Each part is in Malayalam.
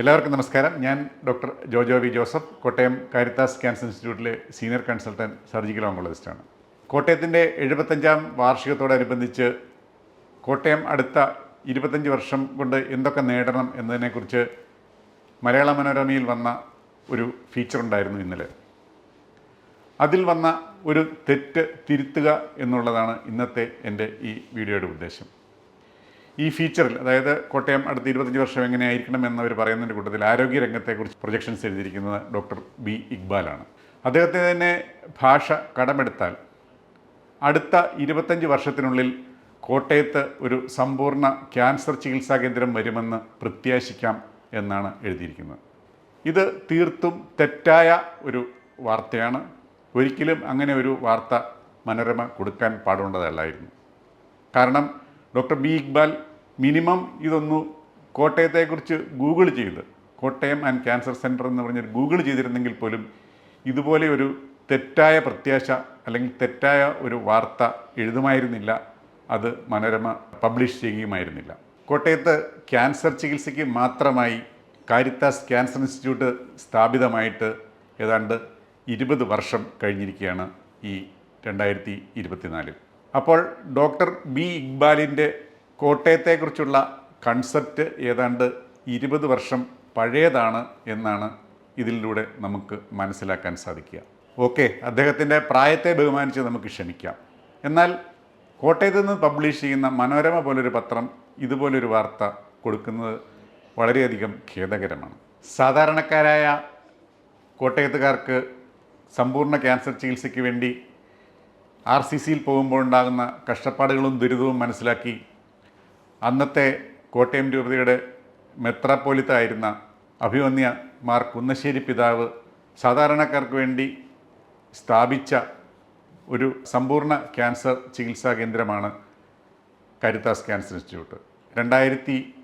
എല്ലാവർക്കും നമസ്കാരം. ഞാൻ doctor Jojo V Joseph Kottayam Caritas cancer ഇൻസ്റ്റിറ്റ്യൂട്ടിലെ സീനിയർ കൺസൾട്ടന്റ് സർജിക്കൽ ഓങ്കോളജിസ്റ്റാണ്. കോട്ടയത്തിന്റെ എഴുപത്തഞ്ചാം വാർഷികത്തോടനുബന്ധിച്ച് കോട്ടയം അടുത്ത ഇരുപത്തഞ്ച് വർഷം കൊണ്ട് എന്തൊക്കെ നേടണം എന്നതിനെക്കുറിച്ച് മലയാള മനോരമയിൽ വന്ന ഒരു ഫീച്ചർ ഉണ്ടായിരുന്നു ഇന്നലെ. അതിൽ വന്ന ഒരു തെറ്റ് തിരുത്തുക എന്നുള്ളതാണ് ഇന്നത്തെ എന്റെ ഈ വീഡിയോയുടെ ഉദ്ദേശം. ഈ ഫീച്ചറിൽ അതായത് കോട്ടയം അടുത്ത ഇരുപത്തഞ്ച് വർഷം എങ്ങനെയായിരിക്കണം എന്നവർ പറയുന്നതിന്റെ കൂട്ടത്തിൽ ആരോഗ്യ രംഗത്തെക്കുറിച്ച് പ്രൊജക്ഷൻസ് എഴുതിയിരിക്കുന്നത് ഡോക്ടർ ബി ഇക്ബാലാണ്. അദ്ദേഹത്തെ തന്നെ ഭാഷ കടമെടുത്താൽ അടുത്ത ഇരുപത്തഞ്ച് വർഷത്തിനുള്ളിൽ കോട്ടയത്ത് ഒരു സമ്പൂർണ ക്യാൻസർ ചികിത്സാ കേന്ദ്രം വരുമെന്ന് പ്രത്യാശിക്കാം എന്നാണ് എഴുതിയിരിക്കുന്നത്. ഇത് തീർത്തും തെറ്റായ ഒരു വാർത്തയാണ്. ഒരിക്കലും അങ്ങനെ ഒരു വാർത്ത മനോരമ കൊടുക്കാൻ പാടുള്ളതല്ലായിരുന്നു. കാരണം ഡോക്ടർ ബി ഇക്ബാൽ മിനിമം ഇതൊന്ന് കോട്ടയത്തെക്കുറിച്ച് ഗൂഗിൾ ചെയ്ത് കോട്ടയം ആൻഡ് ക്യാൻസർ സെന്റർ എന്ന് പറഞ്ഞൊരു ഗൂഗിൾ ചെയ്തിരുന്നെങ്കിൽ പോലും ഇതുപോലെ ഒരു തെറ്റായ പ്രത്യാശ അല്ലെങ്കിൽ തെറ്റായ ഒരു വാർത്ത എഴുതുമായിരുന്നില്ല അത് മനോരമ പബ്ലിഷ് ചെയ്യുകയുമായിരുന്നില്ല. കോട്ടയത്ത് ക്യാൻസർ ചികിത്സയ്ക്ക് മാത്രമായി കാരിത്താസ് ക്യാൻസർ ഇൻസ്റ്റിറ്റ്യൂട്ട് സ്ഥാപിതമായിട്ട് ഏതാണ്ട് ഇരുപത് വർഷം കഴിഞ്ഞിരിക്കുകയാണ് ഈ രണ്ടായിരത്തി ഇരുപത്തിനാലിൽ അപ്പോൾ ഡോക്ടർ ബി ഇക്ബാലിന്റെ കോട്ടയത്തെക്കുറിച്ചുള്ള കൺസെപ്റ്റ് ഏതാണ്ട് ഇരുപത് വർഷം പഴയതാണ് എന്നാണ് ഇതിലൂടെ നമുക്ക് മനസ്സിലാക്കാൻ സാധിക്കുക. ഓക്കെ അദ്ദേഹത്തിന്റെ പ്രായത്തെ ബഹുമാനിച്ച് നമുക്ക് ക്ഷമിക്കാം എന്നാൽ കോട്ടയത്ത് നിന്ന് പബ്ലിഷ് ചെയ്യുന്ന മനോരമ പോലൊരു പത്രം ഇതുപോലൊരു വാർത്ത കൊടുക്കുന്നത് വളരെയധികം ഖേദകരമാണ്. സാധാരണക്കാരായ കോട്ടയത്തുകാർക്ക് സമ്പൂർണ ക്യാൻസർ ചികിത്സയ്ക്ക് വേണ്ടി ആർ സി സിയിൽ പോകുമ്പോൾ ഉണ്ടാകുന്ന കഷ്ടപ്പാടുകളും ദുരിതവും മനസ്സിലാക്കി അന്നത്തെ കോട്ടയം രൂപതയുടെ മെത്രാപ്പോലിത്തായിരുന്ന അഭിമന്യ മാർ കുന്നശ്ശേരി പിതാവ് സാധാരണക്കാർക്ക് വേണ്ടി സ്ഥാപിച്ച ഒരു സമ്പൂർണ ക്യാൻസർ ചികിത്സാ കേന്ദ്രമാണ് കരുത്താസ് ക്യാൻസർ ഇൻസ്റ്റിറ്റ്യൂട്ട്. രണ്ടായിരത്തി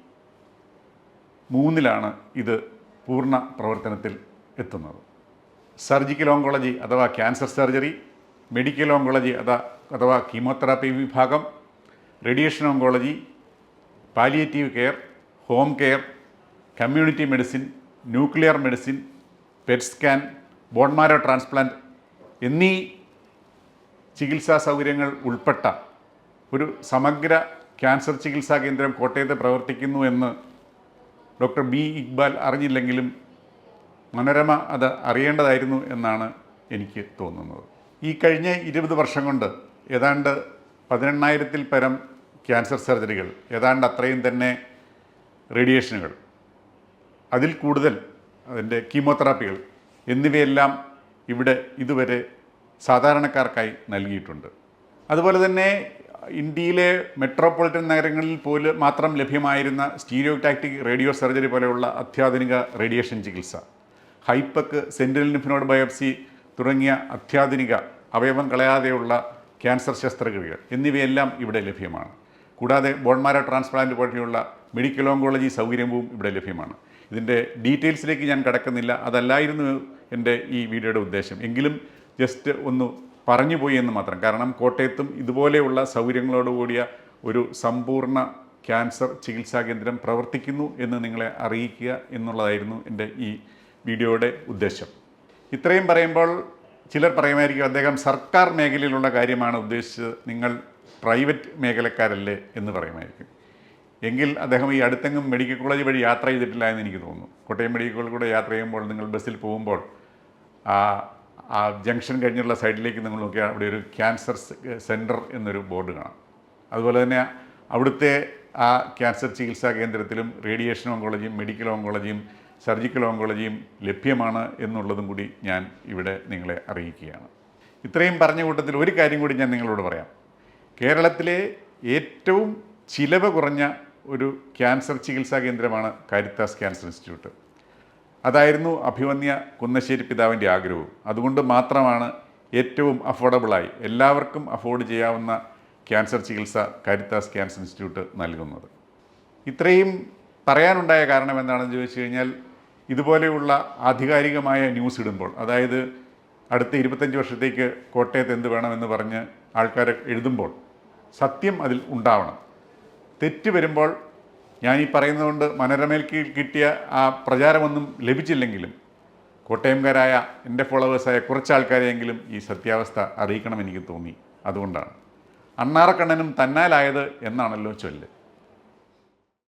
മൂന്നിലാണ് ഇത് പൂർണ പ്രവർത്തനത്തിൽ എത്തുന്നത്. സർജിക്കൽ ഓങ്കോളജി അഥവാ ക്യാൻസർ സർജറി മെഡിക്കൽ ഓങ്കോളജി അഥവാ അഥവാ കീമോതെറാപ്പി വിഭാഗം radiation oncology palliative care home care community medicine nuclear medicine PET scan bone marrow transplant എന്നീ ചികിത്സാ സൗകര്യങ്ങൾ ഉൾപ്പെട്ട ഒരു സമഗ്ര ക്യാൻസർ ചികിത്സാ കേന്ദ്രം കോട്ടയത്ത് പ്രവർത്തിക്കുന്നു എന്ന് ഡോക്ടർ ബി ഇക്ബാൽ അറിഞ്ഞില്ലെങ്കിലും മനോരമ അത് അറിയേണ്ടതായിരുന്നു എന്നാണ് എനിക്ക് തോന്നുന്നത്. ഈ കഴിഞ്ഞ ഇരുപത് വർഷം കൊണ്ട് ഏതാണ്ട് പതിനെണ്ണായിരത്തിൽ പരം ക്യാൻസർ സർജറികൾ ഏതാണ്ട് അത്രയും തന്നെ റേഡിയേഷനുകൾ അതിൽ കൂടുതൽ അതിന്റെ കീമോതെറാപ്പികൾ എന്നിവയെല്ലാം ഇവിടെ ഇതുവരെ സാധാരണക്കാർക്കായി നൽകിയിട്ടുണ്ട്. അതുപോലെ തന്നെ ഇന്ത്യയിലെ മെട്രോപൊളിറ്റൻ നഗരങ്ങളിൽ പോലും മാത്രം ലഭ്യമായിരുന്ന സ്റ്റീരിയോടാക്റ്റിക് റേഡിയോ സർജറി പോലെയുള്ള അത്യാധുനിക റേഡിയേഷൻ ചികിത്സ ഹൈപ്പക്ക് സെൻട്രൽ ലിംഫിനോഡ് ബയോപ്സി തുടങ്ങിയ അത്യാധുനിക അവയവം കളയാതെയുള്ള ക്യാൻസർ ശസ്ത്രക്രിയകൾ എന്നിവയെല്ലാം ഇവിടെ ലഭ്യമാണ്. കൂടാതെ ബോൺമാര ട്രാൻസ്പ്ലാന്റ് പോലെയുള്ള മെഡിക്കൽ ഓങ്കോളജി സൗകര്യവും ഇവിടെ ലഭ്യമാണ്. ഇതിന്റെ ഡീറ്റെയിൽസിലേക്ക് ഞാൻ കടക്കുന്നില്ല. അതല്ലായിരുന്നു എന്റെ ഈ വീഡിയോയുടെ ഉദ്ദേശം. എങ്കിലും ജസ്റ്റ് ഒന്ന് പറഞ്ഞു പോയി എന്ന് മാത്രം. കാരണം കോട്ടയത്തും ഇതുപോലെയുള്ള സൗകര്യങ്ങളോടുകൂടിയ ഒരു സമ്പൂർണ ക്യാൻസർ ചികിത്സാ കേന്ദ്രം പ്രവർത്തിക്കുന്നു എന്ന് നിങ്ങളെ അറിയിക്കുക എന്നുള്ളതായിരുന്നു എന്റെ ഈ വീഡിയോയുടെ ഉദ്ദേശം. ഇത്രയും പറയുമ്പോൾ ചിലർ പറയുമായിരിക്കും അദ്ദേഹം സർക്കാർ മേഖലയിലുള്ള കാര്യമാണ് ഉദ്ദേശിച്ചത്. നിങ്ങൾ പ്രൈവറ്റ് മേഖലക്കാരല്ലേ എന്ന് പറയുമായിരിക്കും. എങ്കിൽ അദ്ദേഹം ഈ അടുത്തെങ്ങും മെഡിക്കൽ കോളേജ് വഴി യാത്ര ചെയ്തിട്ടില്ല എന്ന് എനിക്ക് തോന്നുന്നു. കോട്ടയം മെഡിക്കൽ കോളേജ് കൂടെ യാത്ര ചെയ്യുമ്പോൾ നിങ്ങൾ ബസ്സിൽ പോകുമ്പോൾ ആ ആ ജംഗ്ഷൻ കഴിഞ്ഞുള്ള സൈഡിലേക്ക് നിങ്ങൾ നോക്കിയാൽ അവിടെ ഒരു ക്യാൻസർ സെന്റർ എന്നൊരു ബോർഡ് കാണാം. അതുപോലെ തന്നെ അവിടുത്തെ ആ ക്യാൻസർ ചികിത്സാ കേന്ദ്രത്തിലും റേഡിയേഷൻ ഓങ്കോളജിയും മെഡിക്കൽ ഓങ്കോളജിയും സർജിക്കൽ ഓങ്കോളജിയും ലഭ്യമാണ് എന്നുള്ളതും കൂടി ഞാൻ ഇവിടെ നിങ്ങളെ അറിയിക്കുകയാണ്. ഇത്രയും പറഞ്ഞ കൂട്ടത്തിൽ ഒരു കാര്യം കൂടി ഞാൻ നിങ്ങളോട് പറയാം. കേരളത്തിലെ ഏറ്റവും ചിലവ് കുറഞ്ഞ ഒരു ക്യാൻസർ ചികിത്സാ കേന്ദ്രമാണ് കാരിത്താസ് ക്യാൻസർ ഇൻസ്റ്റിറ്റ്യൂട്ട്. അതായിരുന്നു അഭിമന്യ കുന്നശ്ശേരി പിതാവിന്റെ ആഗ്രഹവും. അതുകൊണ്ട് മാത്രമാണ് ഏറ്റവും അഫോർഡബിളായി എല്ലാവർക്കും അഫോർഡ് ചെയ്യാവുന്ന ക്യാൻസർ ചികിത്സ കാരിത്താസ് ക്യാൻസർ ഇൻസ്റ്റിറ്റ്യൂട്ട് നൽകുന്നത്. ഇത്രയും പറയാനുണ്ടായ കാരണം എന്താണെന്ന് ചോദിച്ചു കഴിഞ്ഞാൽ ഇതുപോലെയുള്ള ആധികാരികമായ ന്യൂസ് ഇടുമ്പോൾ അതായത് അടുത്ത ഇരുപത്തഞ്ച് വർഷത്തേക്ക് കോട്ടയത്ത് എന്ത് വേണമെന്ന് പറഞ്ഞ് ആൾക്കാരെ എഴുതുമ്പോൾ സത്യം അതിൽ ഉണ്ടാവണം. തെറ്റ് വരുമ്പോൾ ഞാൻ ഈ പറയുന്നതുകൊണ്ട് മനോരമയ്ക്ക് കിട്ടിയ ആ പ്രചാരമൊന്നും ലഭിച്ചില്ലെങ്കിലും കോട്ടയംകാരായ എന്റെ ഫോളോവേഴ്സായ കുറച്ച് ആൾക്കാരെയെങ്കിലും ഈ സത്യാവസ്ഥ അറിയിക്കണം എനിക്ക് തോന്നി. അതുകൊണ്ടാണ്. അണ്ണാറക്കണ്ണനും തന്നാലായത് എന്നാണല്ലോ ചൊല്ല്.